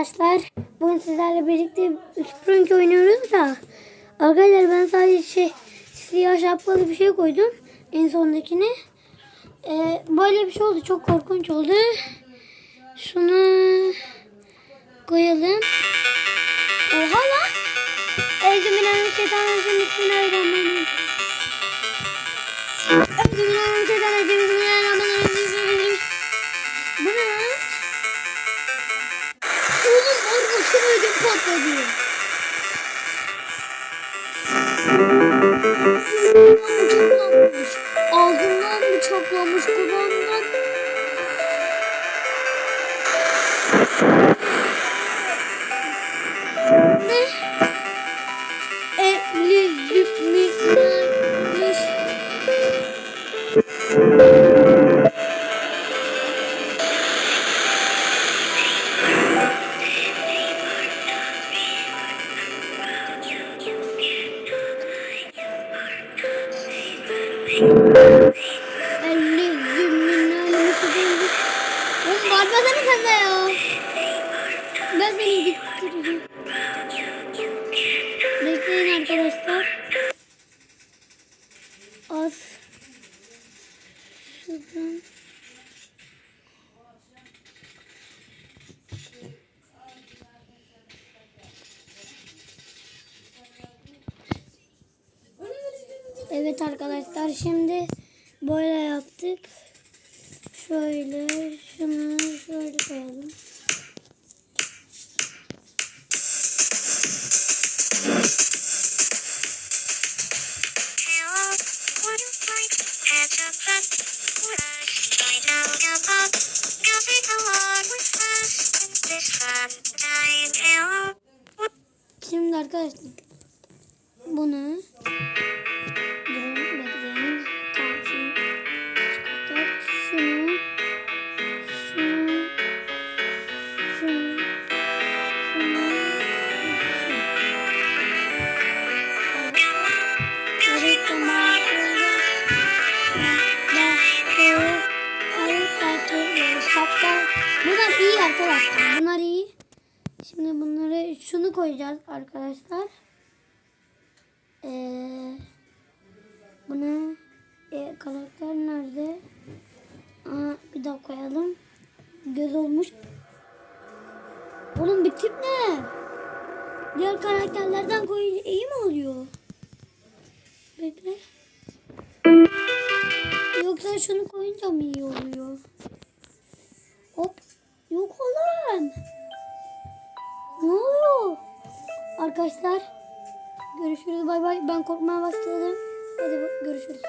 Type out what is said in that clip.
Arkadaşlar bugün sizlerle birlikte Sprunk oynuyoruz da. Arkadaşlar ben sadece şey siyah şapkalı bir şey koydum en sondakine. Ee, Böyle bir şey oldu çok korkunç oldu. Şunu koyalım. Oha lan! Euzubillahimineşşeytanirracim Bismillahirrahmanirrahim Euzubillahimineşşeytanirracim patladı. Ağzından mı çaplamış kulağından? Ne? Ehli zübminalmiş. Ehli Oğlum bağırmasana sen de ya. Ben seni diktireceğim. Bekleyin arkadaşlar. Az. Şuradan. Evet arkadaşlar şimdi böyle yaptık. Şöyle şunu şöyle koyalım. Hello, would you Bunlar iyi arkadaşlar. Bunlar iyi. Şimdi bunları şunu koyacağız arkadaşlar. Ee, buna e, karakter nerede? Aa, bir daha koyalım. Göz olmuş. Oğlum bir tip ne? Diğer karakterlerden koyunca iyi mi oluyor? Bekle. Yoksa şunu koyunca mı iyi oluyor? Arkadaşlar görüşürüz bay bay. Ben korkmaya başladım. Hadi görüşürüz.